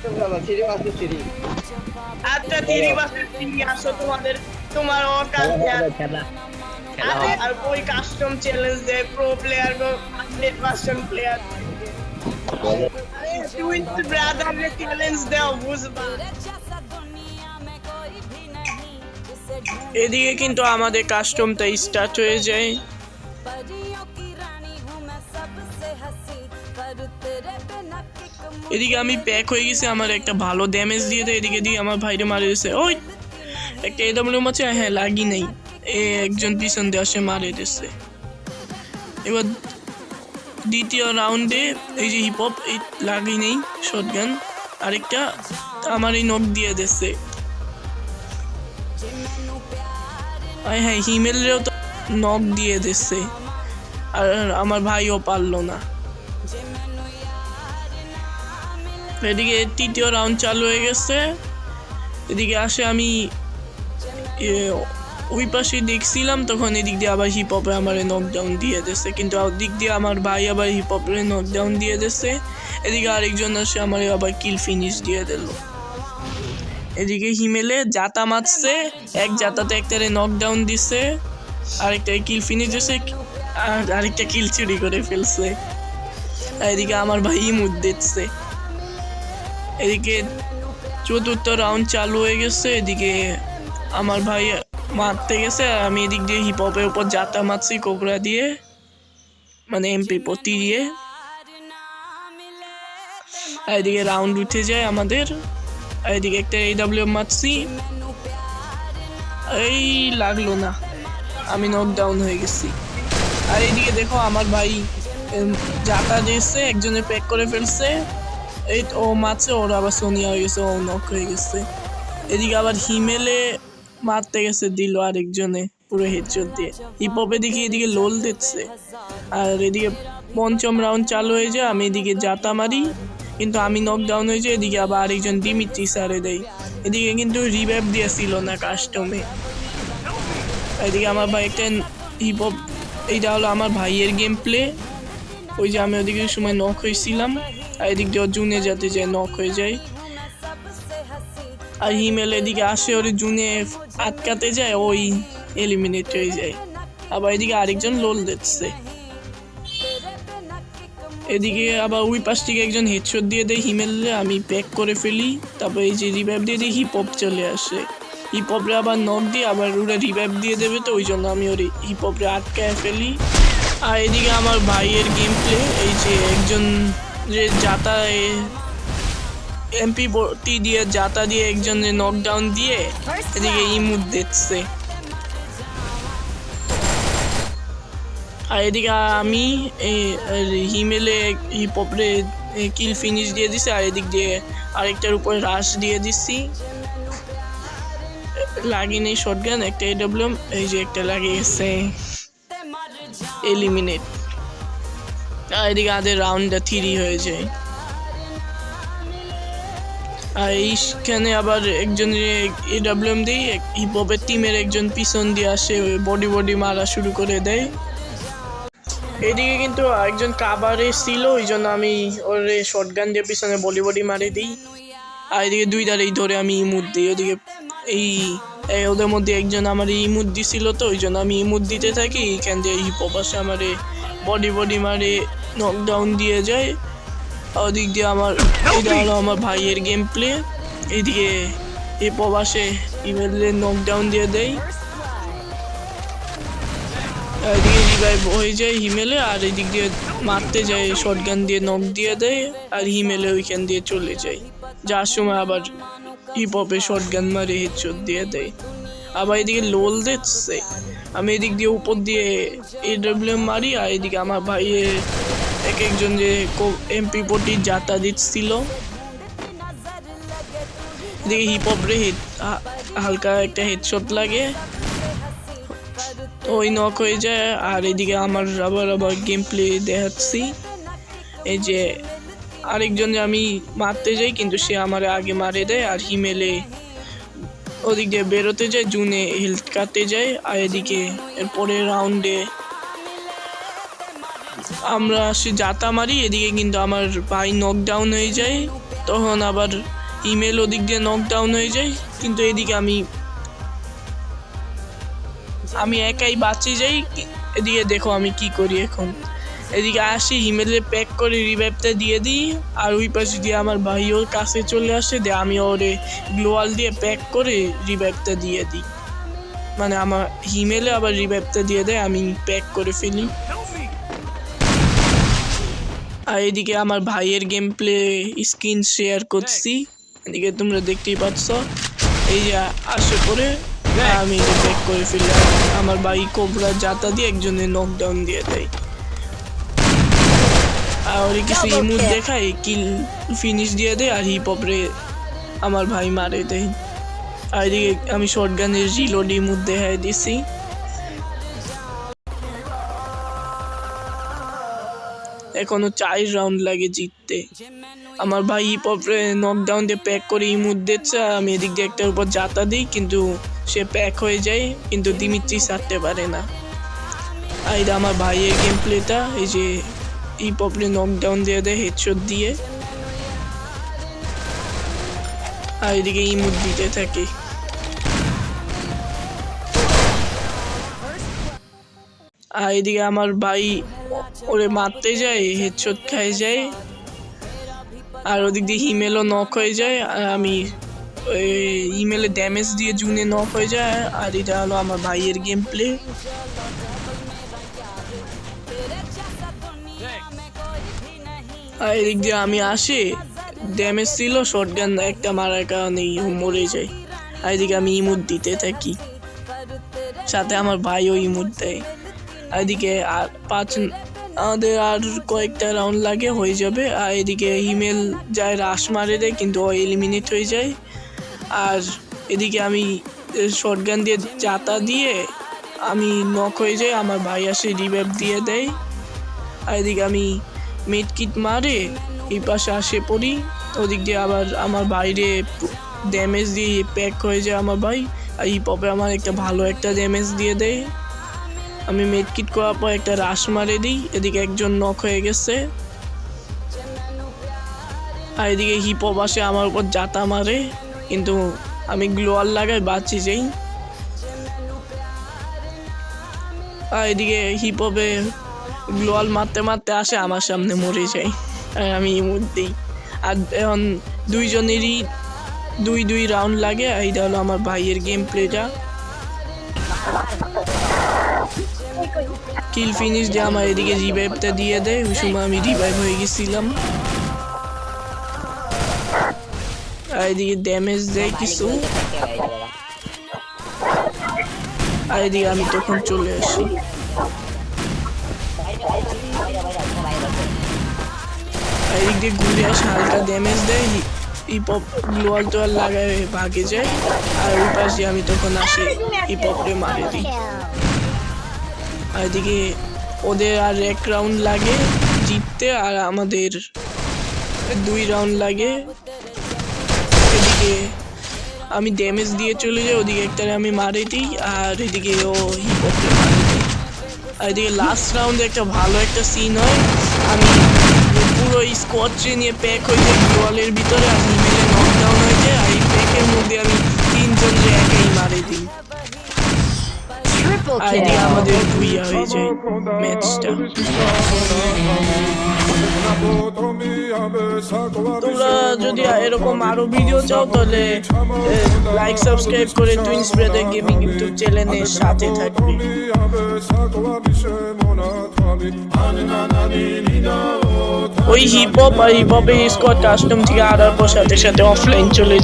Three three আচ্ছা তিরি বাসের তিরি আসো তোমাদের তোমার অকাল খেলা খেলা আরে আর ওই কাস্টম চ্যালেঞ্জ দেয় pro player go hundred percent player tweet brother রে চ্যালেঞ্জ দাও বুঝবা। এদিকে কিন্তু আমাদের কাস্টমটা স্টার্ট হয়ে যায়। এদিকে আমি প্যাক হয়ে গেছি, আমার একটা ভালো ড্যামেজ দিয়ে দেয় এদিকে দিয়ে আমার ভাইরে মারে দিয়েছে ওই, একটা এডব্লিউম আছে হ্যাঁ লাগি নাই। এ একজন পিছন দিয়ে আসে, মারে দিচ্ছে এবার দ্বিতীয় রাউন্ডে এই যে হিপ হপ এই লাগি নেই শটগান আরেকটা আমার এই নখ দিয়ে দিচ্ছে হ্যাঁ হিমেলেরও তো নখ দিয়ে দিচ্ছে আর আমার ভাইও পারল না। এদিকে তৃতীয় রাউন্ড চালু হয়ে গেছে। এদিকে আসে আমি ওই পাশে দেখছিলাম, তখন এদিক দিয়ে আবার হিপ হপে আমার নকডাউন দিয়ে দিচ্ছে কিন্তু ওদিক দিয়ে আমার ভাই আবার হিপ হপের নকডাউন দিয়ে দিচ্ছে এদিকে আরেকজন আসে, আমার আবার কিল ফিনিশ দিয়ে দিল। এদিকে হিমেলে জাতা মারছে, এক জাতাতে একটারে নকডাউন দিছে আরেকটা কিল ফিনিশ দিচ্ছে আর আরেকটা কিল চুরি করে ফেলছে। এদিকে আমার ভাই ইমুদ দিচ্ছে এদিকে চতুর্থ রাউন্ড চালু হয়ে গেছে, এদিকে আমার ভাই মারতে গেছে, আর আমি এদিক দিয়ে হিপ হপের উপর জাতা মারছি কোবরা দিয়ে মানে এমপি পতি দিয়ে। আর এদিকে রাউন্ড উঠে যায় আমাদের, আর এদিকে একটা এইডাব্লিউ মারছি। এই লাগল না, আমি নকডাউন হয়ে গেছি। আর এইদিকে দেখো আমার ভাই যাতা দিয়েছে, একজনে প্যাক করে ফেলছে। এই ও মারছে ওর আবার সোনিয়া হয়ে গেছে ও নক হয়ে গেছে এদিকে আবার হিমেলে মারতে গেছে, দিল আরেকজনে, পুরো হেডশট দিয়ে। হিপ হপে দেখি এদিকে লোল দিচ্ছে আর এদিকে পঞ্চম রাউন্ড চালু হয়ে যায়, আমি এদিকে জাতা মারি, কিন্তু আমি নকডাউন হয়ে যাই এদিকে আবার আরেকজন দিমিত্রি সারে দেয়। এদিকে কিন্তু রিভাইভ দিয়েছিল না কাস্টমে এদিকে আমার ভাই একটা হিপ হপ এইটা হলো আমার ভাইয়ের গেম প্লে ওই যে আমি ওদিকে সময় নক হয়েছিলাম। এদিক দিয়ে জুনে যাতে যায় নক হয়ে যায়। আর হিমেল এদিকে আসে, ওর জুনে আটকাতে যায়, ওই এলিমিনেট হয়ে যায়। আবার এদিকে আরেকজন লোল দিচ্ছে। এদিকে আবার ওই পাশ থেকে একজন হেডশট দিয়ে দেয় হিমেলে আমি প্যাক করে ফেলি। তারপর এই যে রিভাইভ দিয়ে দিই হপ চলে আসে। হিপ হপরে আবার নক দিয়ে আবার ওরা রিভাইভ দিয়ে দেবে তো, ওই জন্য আমি ওর হিপ হপরে আটকায় ফেলি। আর এদিকে আমার ভাইয়ের গেম প্লে এই যে একজন যে যাতা এমপি টি দিয়ে, যাতা দিয়ে একজন নকডাউন দিয়ে এদিকে ইমুট দিচ্ছে আর এদিকে আমি হিমেলে হিপ হপরে কিল ফিনিশ দিয়ে দিছি, আর এদিক দিয়ে আরেকটার উপরে রাশ দিয়ে দিছি। লাগিনি শটগান একটা এডব্লিউএম এই যে একটা লাগিয়ে গেছে এলিমিনেট আর এদিকে আমাদের রাউন্ডটা থ্রি হয়ে যায়। আর এইখানে আবার একজন এডব্লিউএম দিই হিপ হপের টিমের একজন পিছন দিয়ে আসে বডি বডি মারা শুরু করে দেয়। এদিকে কিন্তু একজন কাবারে ছিল ওই জন্য আমি ওর শর্টগান দিয়ে পিছনে বডি বডি মারে দিই। আর এদিকে দুই ধারেই ধরে আমি ইমুদ দিই। ওদিকে এই ওদের মধ্যে একজন আমার ইমুদ দিছিল তো, ওই জন্য আমি ইমুদ দিতে থাকি। এখান দিয়ে হিপ হপ আসে, আমার বডি বডি মারে। নকডাউন দিয়ে যায়। ওদিক দিয়ে আমার এটা হলো আমার ভাইয়ের গেম প্লে এইদিকে হিপ হপ আসে ইমেলে নকডাউন দিয়ে দেয়। এদিকে রিভাইভ হয়ে যায় হিমেলে আর এদিক দিয়ে মারতে যায় শটগান দিয়ে নক দিয়ে দেয় আর হিমেলে ওইখান দিয়ে চলে যায়। যার সময় আবার হিপ হপে শটগান মারে হেডশট দিয়ে দেয়। আবার এদিকে লোল দিচ্ছে আমি এদিক দিয়ে উপর দিয়ে এডব্লিউ মারি আর এদিকে আমার ভাইয়ের এক একজন যে এমপি পটি যাতা দিচ্ছিল এদিকে হিপ হপ রে হেড হালকা একটা হেডশট লাগে। ওই নক হয়ে যায়, আর এদিকে আমার আবার আবার গেম প্লে দেখাচ্ছি। এই যে আরেকজন যে আমি মারতে যাই, কিন্তু সে আমার আগে মারে দেয়, আর হিমেলে ওদিক দিয়ে বেরোতে যায়, জুনে হেলথ কাটতে যায়, আর এদিকে এরপরে রাউন্ডে আমরা সে জাতা মারি এদিকে কিন্তু আমার ভাই নকডাউন হয়ে যায়, তখন আবার ইমেল ওদিক দিয়ে নকডাউন হয়ে যায়, কিন্তু এদিকে আমি আমি একাই বাঁচে যাই, এদিকে দেখো আমি কি করি এখন। এদিকে আসি ইমেলে প্যাক করে রিভাইভটা দিয়ে দিই, আর ওই পাশে দিয়ে আমার ভাই ওর কাছে চলে আসে, দিয়ে আমি ওরে গ্লোয়াল দিয়ে প্যাক করে রিভাইভটা দিয়ে দিই। মানে আমার হিমেলে আবার রিভাইভটা দিয়ে দেয়, আমি প্যাক করে ফেলি। আর এদিকে আমার ভাইয়ের গেম প্লে স্ক্রিন শেয়ার করছি। এদিকে তোমরা দেখতেই পাচ্ছ। এই যে আসে পরে, আমি প্যাক করে ফেললাম আমার ভাই কোবরা জাতা দিয়ে একজনের নকডাউন দিয়ে দেয়। আর ওরে কিছু ইমুট. দেখায়? কিল ফিনিশ দিয়ে দেয় আর হিপ হপরে আমার ভাই মারে দেয়। আর এদিকে আমি শর্ট গানের রিলোড ইমুট দেখাই দিছি। এখনও চার রাউন্ড লাগে জিততে। আমার ভাই হিপ হপরে নকডাউন দিয়ে প্যাক করে ইমুট দিচ্ছে, আমি এদিক দিয়ে একটার উপর জাতা দিই, কিন্তু সে প্যাক হয়ে যায়, কিন্তু দিমিত্রি ছাড়তে পারে না। আর এটা আমার ভাইয়ের গেম প্লেটা এই যে হিপ হপরে নকডাউন দিয়ে দেয় হেডশট দিয়ে। আর এদিকে ইমুট দিতে থাকে। আর এদিকে আমার ভাই ওরে মারতে যায় হেডশট খাই যায় আর ওদিক দিয়ে ইমেলও নক হয়ে যায়, আর আমি ইমেলে ড্যামেজ দিয়ে জুনে নক হয়ে যায়, আর এটা হলো আমার ভাইয়ের গেম প্লে আর এদিক দিয়ে আমি আসি ড্যামেজ ছিল শর্ট গান একটা মারার কারণে মরে যায়। আর এদিকে আমি ইমুট দিতে থাকি, সাথে আমার ভাইও ইমুট দেয়। এদিকে আর পাঁচ, আমাদের আর কয়েকটা রাউন্ড লাগে, হয়ে যাবে। আর এদিকে হিমেল যায় রাশ মারে দেয় কিন্তু ও এলিমিনেট হয়ে যায়। আর এদিকে আমি শর্ট গান দিয়ে জাতা দিয়ে আমি নক হয়ে যাই, আমার ভাই আসে রিভাইভ দিয়ে দেয়। আর এদিকে আমি মেড কিট মারে, এই পাশে আসে পড়ি। ওদিক দিয়ে আবার আমার বাইরে ড্যামেজ দিয়ে প্যাক হয়ে যায় আমার ভাই। আর এই পপে আমার একটা ভালো একটা ড্যামেজ দিয়ে দেয়। আমি মেড কিট করার পর একটা রাশ মারে দিই, এদিকে একজন নক হয়ে গেছে। আর এদিকে হিপ আসে, আমার উপর জাতা মারে। কিন্তু আমি গ্লোয়াল লাগাই বাঁচি যাই। আর এদিকে হিপ হপে গ্লোয়াল মারতে মারতে আসে, আমার সামনে মরে আর আমি দিই। আর এখন দুইজনেরই দুই দুই রাউন্ড লাগে এইটা হলো আমার ভাইয়ের গেম প্লেটা কিল ফিনিশ দিয়ে আমার এদিকে রিভাইভটা দিয়ে দেয়। ওই সময় আমি রিভাইভ হয়ে গেছিলাম। আর এদিকে ড্যামেজ দেয় কিছু। আর এদিকে আমি তখন চলে আসি। আর এদিক দিয়ে ঘুরে আসে হালকা ড্যামেজ দেয় হিপ হপ গ্লোয়াল টোয়াল লাগায় ভাগে যায় আর ওই পাশে আমি তখন আসি হিপ হপরে মারে দিই আর এদিকে ওদের আর এক রাউন্ড লাগে, জিততে, আর আমাদের দুই রাউন্ড লাগে। এদিকে আমি ড্যামেজ দিয়ে চলে যাই, ওদিকে একটা আমি মারে দিই, আর এদিকে ও হিপ হপে মারে দিই। আর এদিকে লাস্ট রাউন্ডে একটা ভালো একটা সিন হয়, আমি স্কোয়াডে নিয়ে প্যাক হয়ে যাই ওয়ালের ভিতরে আর মিলে নকডাউন হয়ে যায় আর এই প্যাকের মধ্যে আমি তিনজন একাই মারে দিই। Kill. আমাদের হয়ে যায় ম্যাচটা তোমরা যদি এরকম আরও ভিডিও চাও তাহলে লাইক সাবস্ক্রাইব করে টুইন্স ব্রাদার গেমিং ইউটিউব চ্যানেলের সাথে থাকবে। ওই হিপ হপ আর হিপ হপের স্কোয়াড কাস্টম থেকে আর পর সাথে সাথে অফলাইন চলে যায়।